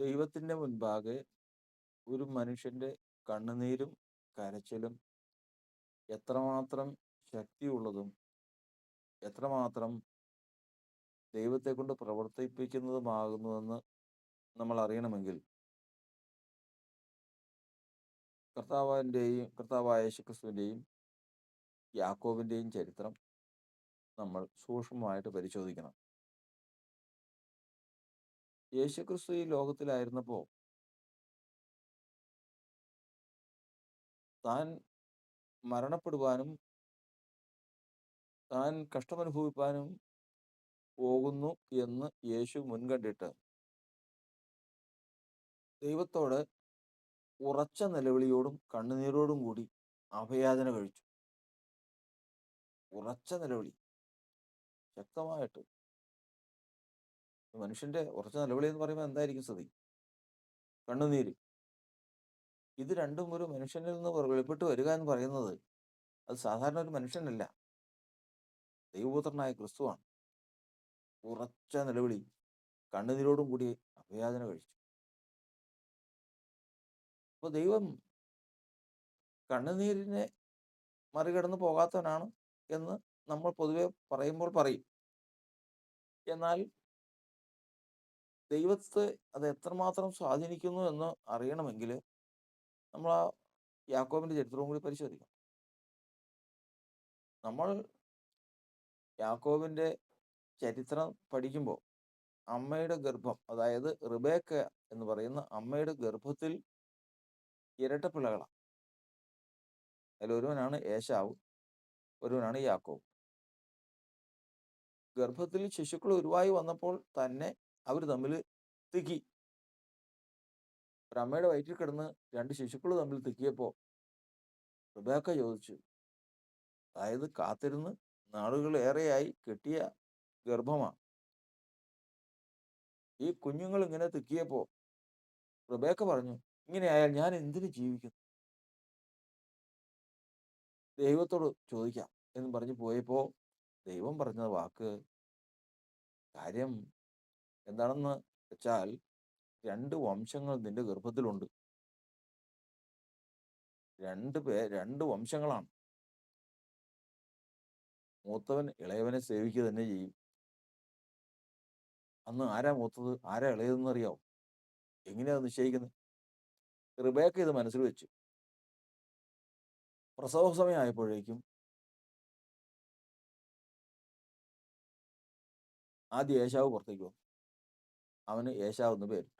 ദൈവത്തിന്റെ മുൻപാകെ ഒരു മനുഷ്യന്റെ കണ്ണുനീരും കരച്ചിലും എത്രമാത്രം ശക്തിയുള്ളതും എത്രമാത്രം ദൈവത്തെ കൊണ്ട് പ്രവർത്തിപ്പിക്കുന്നതുമാകുന്നുവെന്ന് നമ്മൾ അറിയണമെങ്കിൽ കർത്താവിന്റെയും കർത്താവായ യേശുക്രിസ്തുവിന്റെയും യാക്കോബിന്റെയും ചരിത്രം നമ്മൾ സൂക്ഷ്മമായിട്ട് പരിശോധിക്കണം. യേശുക്രിസ്തു ഈ ലോകത്തിലായിരുന്നപ്പോൾ താൻ മരണപ്പെടുവാനും താൻ കഷ്ടമനുഭവിപ്പാനും പോകുന്നു എന്ന് യേശു മുൻകണ്ടിട്ട് ദൈവത്തോട് ഉറച്ച നിലവിളിയോടും കണ്ണുനീരോടും കൂടി അഭയാചന കഴിച്ചു. ഉറച്ച നിലവിളി. ശക്തമായിട്ട് മനുഷ്യന്റെ ഉറച്ച നിലവിളി എന്ന് പറയുമ്പോൾ എന്തായിരിക്കും സ്ഥിതി? കണ്ണുനീര്. ഇത് രണ്ടും ഒരു മനുഷ്യനിൽ നിന്ന് വെളിപ്പെട്ട് വരിക എന്ന് പറയുന്നത് അത് സാധാരണ ഒരു മനുഷ്യനല്ല. ദൈവപുത്രനായ ക്രിസ്തുവാണ് ഉറച്ച നിലവിളി കണ്ണുനീരോടും കൂടി അഭയാചന കഴിച്ചു. അപ്പൊ ദൈവം കണ്ണുനീരിനെ മറികടന്ന് പോകാത്തവനാണ് എന്ന് നമ്മൾ പൊതുവെ പറയുമ്പോൾ പറയും. എന്നാൽ ദൈവത്തെ അത് എത്രമാത്രം സ്വാധീനിക്കുന്നു എന്ന് അറിയണമെങ്കിൽ നമ്മൾ ആ യാക്കോബിന്റെ ചരിത്രവും കൂടി പരിശോധിക്കണം. നമ്മൾ യാക്കോബിന്റെ ചരിത്രം പഠിക്കുമ്പോൾ അമ്മയുടെ ഗർഭം അതായത് റിബേക്ക എന്ന് പറയുന്ന അമ്മയുടെ ഗർഭത്തിൽ ഇരട്ട പിള്ളകളാണ് അതിൽ ഒരുവനാണ് ഏശാവ് ഒരുവനാണ് യാക്കോബ്. ഗർഭത്തിൽ ശിശുക്കൾ ഉരുവായി വന്നപ്പോൾ തന്നെ അവർ തമ്മിൽ തിക്കി. ഒരു അമ്മയുടെ വയറ്റിൽ കിടന്ന് രണ്ട് ശിശുക്കൾ തമ്മിൽ തിക്കിയപ്പോൾ റുബാക്ക ചോദിച്ചു. അതായത് കാത്തിരുന്ന് നാളുകളേറെയായി കെട്ടിയ ഗർഭമാണ് ഈ കുഞ്ഞുങ്ങൾ ഇങ്ങനെ തിക്കിയപ്പോൾ റുബേക്ക പറഞ്ഞു ഇങ്ങനെയായാൽ ഞാൻ എന്തിനു ജീവിക്കുന്നു ദൈവത്തോട് ചോദിക്കാം എന്ന് പറഞ്ഞു പോയപ്പോൾ ദൈവം പറഞ്ഞ വാക്ക് കാര്യം എന്താണെന്ന് വെച്ചാൽ രണ്ട് വംശങ്ങൾ നിന്റെ ഗർഭത്തിലുണ്ട്. രണ്ട് പേ രണ്ട് വംശങ്ങളാണ്. മൂത്തവൻ ഇളയവനെ സേവിക്കുക തന്നെ ചെയ്യും. അന്ന് ആരാ മൂത്തത്? ആരാ ഇളയതെന്ന് അറിയാവും? എങ്ങനെയാ നിശ്ചയിക്കുന്നത് റിബേക്ക ഇത് മനസ്സിൽ വെച്ചു. പ്രസവ സമയമായപ്പോഴേക്കും ആദ്യ ഏശാവ് പുറത്തേക്ക് വന്നു. അവന് യേശാവ് എന്ന് പേരിട്ടു.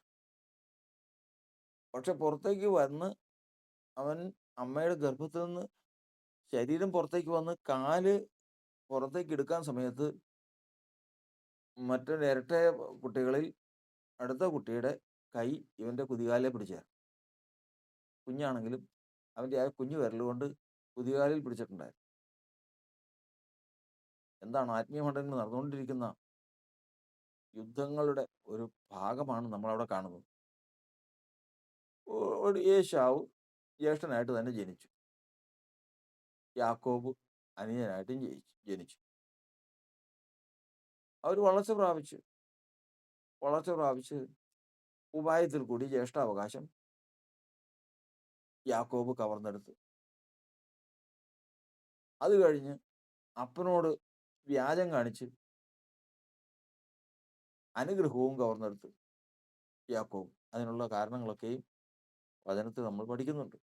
പക്ഷെ പുറത്തേക്ക് വന്ന് അവൻ അമ്മയുടെ ഗർഭത്തിൽ നിന്ന് ശരീരം പുറത്തേക്ക് വന്ന് കാൽ പുറത്തേക്ക് എടുക്കാൻ സമയത്ത് മറ്റൊരു ഇരട്ട കുട്ടികളിൽ അടുത്ത കുട്ടിയുടെ കൈ ഇവന്റെ കുതികാലെ പിടിച്ചേർ കുഞ്ഞാണെങ്കിലും അവന്റെ ആ കുഞ്ഞു വിരലുകൊണ്ട് കുതികാലിൽ പിടിച്ചിട്ടുണ്ടായിരുന്നു. എന്താണ് ആത്മീയ മണ്ഡലങ്ങൾ നടന്നുകൊണ്ടിരിക്കുന്ന യുദ്ധങ്ങളുടെ ഒരു ഭാഗമാണ് നമ്മൾ അവിടെ കാണുന്നത് ഒരു യേശാവ് ജ്യേഷ്ഠനായിട്ട് തന്നെ ജനിച്ചു. യാക്കോബ് അനിയനായിട്ടും ജനിച്ചു. അവർ വളർച്ച പ്രാപിച്ചു വളർച്ച പ്രാപിച്ച് ഉപായത്തിൽ കൂടി ജ്യേഷ്ഠാവകാശം യാക്കോബ് കവർന്നെടുത്തു. അത് കഴിഞ്ഞ് അപ്പനോട് വ്യാജം കാണിച്ച് അനുഗ്രഹവും കവർന്നെടുത്ത് യാക്കോബ് അതിനുള്ള കാരണങ്ങളൊക്കെയും വചനത്തിൽ നമ്മൾ പഠിക്കുന്നുണ്ട്.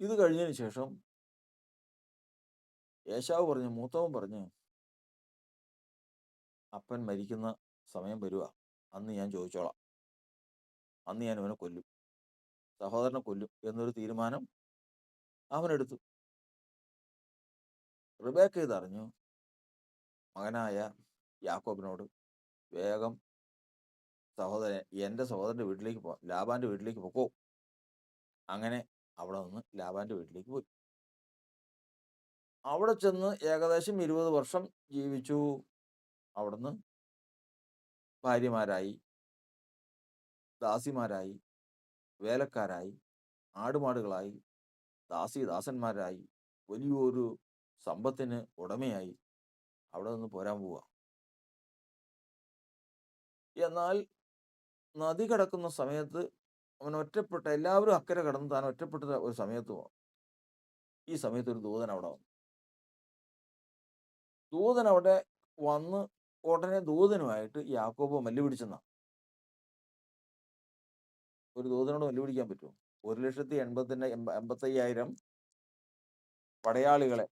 ഇത് കഴിഞ്ഞതിന് ശേഷം യേശാവ് പറഞ്ഞു മൂത്തവൻ പറഞ്ഞു അപ്പൻ മരിക്കുന്ന സമയം വരുക അന്ന് ഞാൻ ചോദിച്ചോളാം. അന്ന് ഞാൻ ഇവനെ കൊല്ലും. സഹോദരനെ കൊല്ലും എന്നൊരു തീരുമാനം അവനെടുത്തു റിബേക്ക ഇതറിഞ്ഞു മകനായ യാക്കോബിനോട് വേഗം സഹോദരൻ എന്റെ സഹോദരന്റെ വീട്ടിലേക്ക് പോ ലാബാന്റെ വീട്ടിലേക്ക് പൊക്കോ. അങ്ങനെ അവിടെ നിന്ന് ലാബാന്റെ വീട്ടിലേക്ക് പോയി. അവിടെ ചെന്ന് ഏകദേശം ഇരുപത് വർഷം ജീവിച്ചു. അവിടുന്ന് ഭാര്യമാരായി ദാസിമാരായി വേലക്കാരായി ആടുമാടുകളായി ദാസി ദാസന്മാരായി വലിയൊരു സമ്പത്തിന് ഉടമയായി. അവിടെ നിന്ന് പോരാൻ പോവുക എന്നാൽ നദി കടക്കുന്ന സമയത്ത് അവൻ ഒറ്റപ്പെട്ട എല്ലാവരും അക്കരെ കടന്ന് താൻ ഒറ്റപ്പെട്ട ഒരു സമയത്ത് ഈ സമയത്ത് ഒരു ദൂതൻ അവിടെ വന്നു. ദൂതൻ അവിടെ വന്ന് ഉടനെ ദൂതനുമായിട്ട് യാക്കോബ് മല്ല് പിടിച്ചെന്ന ഒരു ദൂതനോട് മല്ലുപിടിക്കാൻ പറ്റുമോ ഒരു ലക്ഷത്തി എൺപത്തിന്റെ എൺപത്തയ്യായിരം പടയാളികളെ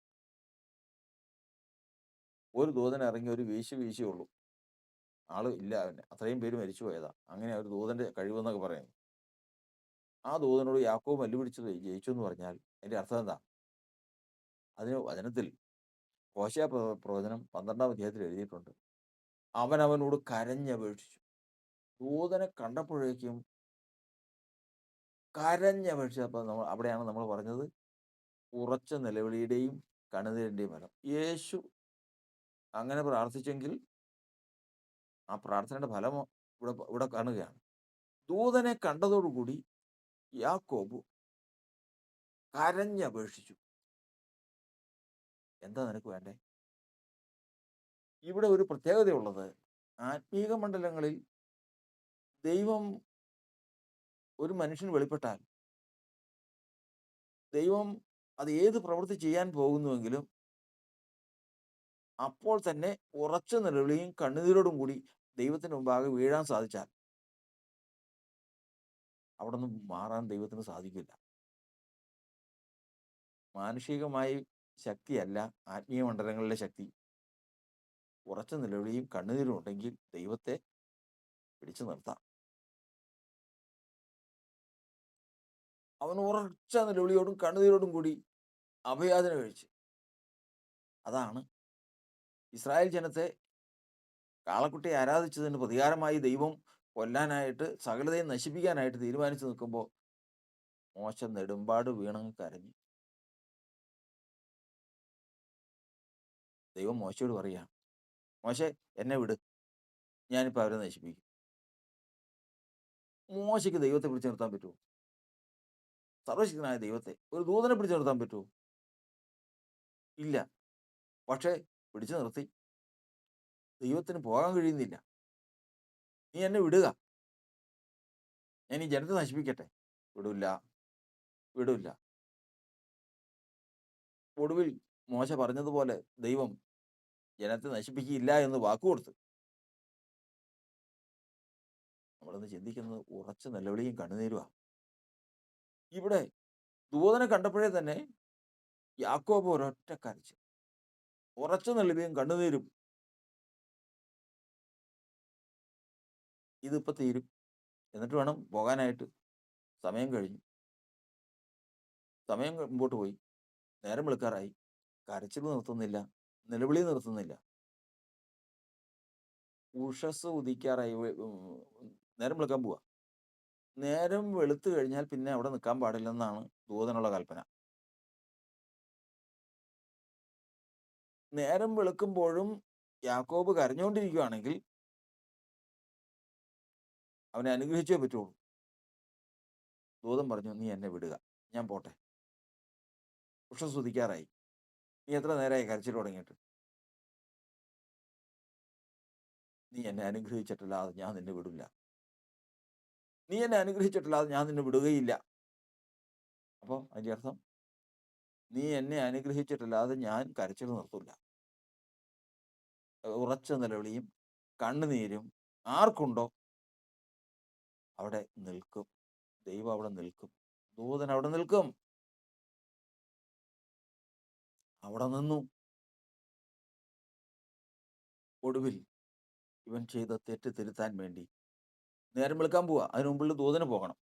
ഒരു ദൂതൻ ഇറങ്ങി ഒരു വീശി വീശിയുള്ളൂ ആൾ ഇല്ല അവന്. അത്രയും പേര് മരിച്ചു പോയതാ. അങ്ങനെ ഒരു ദൂതന്റെ കഴിവെന്നൊക്കെ പറയുന്നു. ആ ദൂതനോട് യാക്കോബ് മല്ലു പിടിച്ചത് ജയിച്ചു എന്ന് പറഞ്ഞാൽ അതിന്റെ അർത്ഥം എന്താ? അതിന് വചനത്തിൽ കോശയ പ്രവചനം പന്ത്രണ്ടാം അധ്യായത്തിൽ എഴുതിയിട്ടുണ്ട്. അവൻ അവനോട് കരഞ്ഞപേക്ഷിച്ചു. ദൂതനെ കണ്ടപ്പോഴേക്കും കരഞ്ഞപേക്ഷിച്ചപ്പോൾ നമ്മൾ അവിടെയാണ് നമ്മൾ പറഞ്ഞത്. ഉറച്ച നിലവിളിയുടെയും കണ്ണുനീരിന്റെയും ഫലം. യേശു അങ്ങനെ പ്രാർത്ഥിച്ചെങ്കിൽ ആ പ്രാർത്ഥനയുടെ ഫലം ഇവിടെ ഇവിടെ കാണുകയാണ്. ദൂതനെ കണ്ടതോടുകൂടി യാക്കോബ് കരഞ്ഞപേക്ഷിച്ചു. എന്താ നിനക്ക് വേണ്ടേ? ഇവിടെ ഒരു പ്രത്യേകതയുള്ളത് ആത്മീക മണ്ഡലങ്ങളിൽ ദൈവം ഒരു മനുഷ്യന് വെളിപ്പെട്ടാൽ ദൈവം അത് ഏത് പ്രവൃത്തി ചെയ്യാൻ പോകുന്നുവെങ്കിലും അപ്പോൾ തന്നെ ഉറച്ച നിലവിളിയും കണ്ണുനീരോടും കൂടി ദൈവത്തിന് മുമ്പാകെ വീഴാൻ സാധിച്ചാൽ അവിടെ നിന്ന് മാറാൻ ദൈവത്തിന് സാധിക്കില്ല. മാനുഷികമായി ശക്തിയല്ല ആത്മീയ മണ്ഡലങ്ങളിലെ ശക്തി. ഉറച്ച നിലവിളിയും കണ്ണുനീരും ഉണ്ടെങ്കിൽ ദൈവത്തെ പിടിച്ചു നിർത്താം. അവൻ ഉറച്ച നിലവിളിയോടും കണ്ണുനീരോടും കൂടി അഭയാചന കഴിച്ച്. അതാണ് ഇസ്രായേൽ ജനത്തെ കാളക്കുട്ടിയെ ആരാധിച്ചതിന് പ്രതികാരമായി ദൈവം കൊല്ലാനായിട്ട് സകലതയും നശിപ്പിക്കാനായിട്ട് തീരുമാനിച്ചു നിൽക്കുമ്പോൾ മോശ നെടുമ്പാട് വീണങ്ങ് കരഞ്ഞു. ദൈവം മോശയോട് പറയാ മോശെ എന്നെ വിട്. ഞാനിപ്പോൾ അവരെ നശിപ്പിക്കും. മോശയ്ക്ക് ദൈവത്തെ പിടിച്ചു നിർത്താൻ പറ്റുമോ? സർവശക്തനായ ദൈവത്തെ ഒരു ദൂതനെ പിടിച്ചു നിർത്താൻ പറ്റുമോ? ഇല്ല. പക്ഷേ പിടിച്ചു നിർത്തി. ദൈവത്തിന് പോകാൻ കഴിയുന്നില്ല. നീ എന്നെ വിടുക. ഞാൻ ഈ ജനത്തെ നശിപ്പിക്കട്ടെ. വിടില്ല. വിടില്ല. ഒടുവിൽ മോശ പറഞ്ഞതുപോലെ ദൈവം ജനത്തെ നശിപ്പിക്കില്ല എന്ന് വാക്കുകൊടുത്തു നമ്മളിന്ന് ചിന്തിക്കുന്നത് ഉറച്ച നിലവിളിയും കണ്ണുനീരുവാ. ഇവിടെ ദൂതനെ കണ്ടപ്പോഴേ തന്നെ യാക്കോബ് ഒരൊറ്റ കരച്ചു ഉറച്ച നൽകുകയും കണ്ണുനീരും ഇതിപ്പോ തീരും. എന്നിട്ട് വേണം പോകാനായിട്ട്. സമയം കഴിഞ്ഞു. സമയം മുമ്പോട്ട് പോയി. നേരം വെളുക്കാറായി. കരച്ചിൽ നിർത്തുന്നില്ല. നിലവിളി നിർത്തുന്നില്ല. ഉഷസ് ഉദിക്കാറായി. നേരം വെളുക്കാൻ പോവാ. നേരം വെളുത്തു കഴിഞ്ഞാൽ പിന്നെ അവിടെ നിൽക്കാൻ പാടില്ലെന്നാണ് ദൂതനുള്ള കൽപ്പന. നേരം വെളുക്കുമ്പോഴും യാക്കോബ് കരഞ്ഞുകൊണ്ടിരിക്കുകയാണെങ്കിൽ അവനെ അനുഗ്രഹിച്ചേ പറ്റുള്ളൂ. ദൂതം പറഞ്ഞു നീ എന്നെ വിടുക. ഞാൻ പോട്ടെ. ഉഷം സ്തുതിക്കാറായി. നീ എത്ര നേരമായി കരച്ചിൽ തുടങ്ങിയിട്ട്? നീ എന്നെ അനുഗ്രഹിച്ചിട്ടല്ലാതെ ഞാൻ നിന്നെ വിടില്ല. നീ എന്നെ അനുഗ്രഹിച്ചിട്ടല്ലാതെ ഞാൻ നിന്നെ വിടുകയില്ല. അപ്പോൾ അതിന്റെ അർത്ഥം നീ എന്നെ അനുഗ്രഹിച്ചിട്ടല്ലാതെ ഞാൻ കരച്ചിൽ നിർത്തില്ല ഉറച്ച നിലവിളിയും കണ്ണുനീരും ആർക്കുണ്ടോ? അവിടെ നിൽക്കും. ദൈവം അവിടെ നിൽക്കും. ദൂതൻ അവിടെ നിൽക്കും. അവിടെ നിന്നു. ഒടുവിൽ ഇവൻ ചെയ്ത തെറ്റ് തിരുത്താൻ വേണ്ടി നേരം വിളിക്കാൻ പോവാ. അതിനു ദൂതന് പോകണം.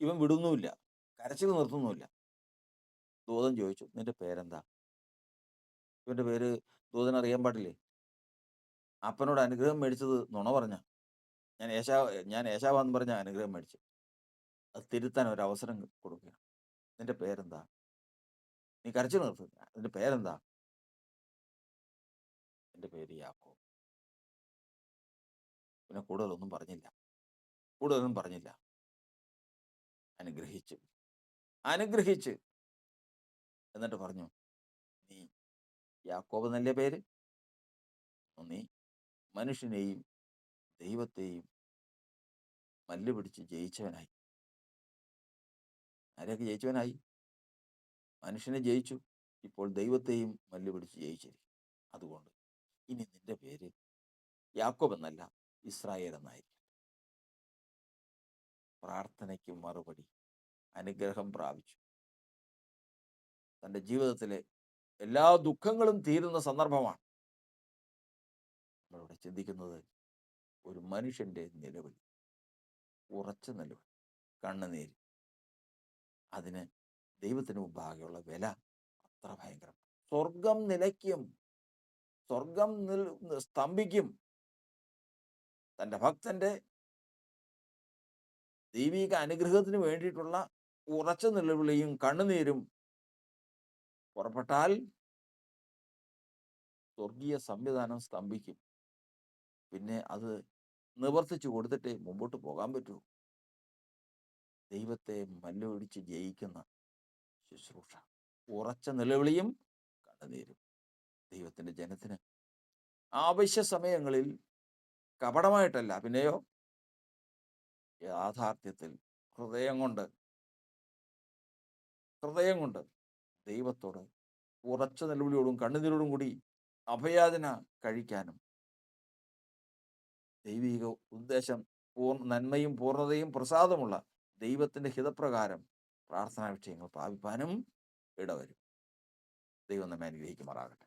ഇവൻ വിടുന്നുമില്ല. കരച്ചിൽ നിർത്തുന്നുമില്ല. ദൂതൻ ചോദിച്ചു നിന്റെ പേരെന്താ? ഇവന്റെ പേര് ദൂതൻ അറിയാൻ പാടില്ലേ? അപ്പനോട് അനുഗ്രഹം മേടിച്ചത് നുണ പറഞ്ഞ. ഞാൻ ഏശാ ഞാൻ ഏശാവാന്ന് പറഞ്ഞ അനുഗ്രഹം മേടിച്ചു. അത് തിരുത്താൻ ഒരു അവസരം കൊടുക്കുക നിന്റെ പേരെന്താ? നീ കരച്ചു നിർത്തുക നിന്റെ പേരെന്താ? എന്റെ പേര് യാക്കോ പിന്നെ കൂടുതലൊന്നും പറഞ്ഞില്ല. കൂടുതലൊന്നും പറഞ്ഞില്ല. അനുഗ്രഹിച്ച്. അനുഗ്രഹിച്ച്. എന്നിട്ട് പറഞ്ഞു നീ യാക്കോബ് എന്നല്ലേ പേര്? നീ മനുഷ്യനെയും ദൈവത്തെയും മല്ല് പിടിച്ച് ജയിച്ചവനായി. ആരെയൊക്കെ ജയിച്ചവനായി? മനുഷ്യനെ ജയിച്ചു. ഇപ്പോൾ ദൈവത്തെയും മല്ല് പിടിച്ച് ജയിച്ചിരിക്കും അതുകൊണ്ട് ഇനി നിന്റെ പേര് യാക്കോബ് എന്നല്ല ഇസ്രായേൽ എന്നായിരിക്കും. പ്രാർത്ഥനയ്ക്ക് മറുപടി അനുഗ്രഹം പ്രാപിച്ചു. തന്റെ ജീവിതത്തിലെ എല്ലാ ദുഃഖങ്ങളും തീരുന്ന സന്ദർഭമാണ്. നമ്മളിവിടെ ചിന്തിക്കുന്നത് ഒരു മനുഷ്യന്റെ നിലവിളി ഉറച്ച നിലവിളി കണ്ണുനീര്. അതിന് ദൈവത്തിന് മുമ്പാകെയുള്ള വില അത്ര ഭയങ്കരം സ്വർഗം നിലയ്ക്കും സ്വർഗം നിൽ സ്തംഭിക്കും. തന്റെ ഭക്തന്റെ ദൈവിക അനുഗ്രഹത്തിന് വേണ്ടിയിട്ടുള്ള ഉറച്ച നിലവിളിയും കണ്ണുനീരും പുറപ്പെട്ടാൽ സ്വർഗീയ സംവിധാനം സ്തംഭിക്കും. പിന്നെ അത് നിവർത്തിച്ചു കൊടുത്തിട്ടേ മുമ്പോട്ട് പോകാൻ പറ്റൂ. ദൈവത്തെ മല്ലൊടിച്ച് ജയിക്കുന്ന ശുശ്രൂഷ. ഉറച്ച നിലവിളിയും കണ്ണുനീരും. ദൈവത്തിന്റെ ജനത്തിന് ആവശ്യ സമയങ്ങളിൽ കപടമായിട്ടല്ല പിന്നെയോ യാഥാർത്ഥ്യത്തിൽ ഹൃദയം കൊണ്ട് ഹൃദയം കൊണ്ട് ദൈവത്തോട് ഉറച്ച നിലവിളിയോടും കണ്ണുനീരോടും കൂടി അഭയാചന കഴിക്കാനും. ദൈവിക ഉദ്ദേശം പൂർണ നന്മയും പൂർണതയും പ്രസാദമുള്ള ദൈവത്തിന്റെ ഹിതപ്രകാരം പ്രാർത്ഥനാ വിഷയങ്ങൾ പ്രാപിപ്പാനും ഇടവരും. ദൈവം നമ്മെ അനുഗ്രഹിക്കുമാറാകട്ടെ.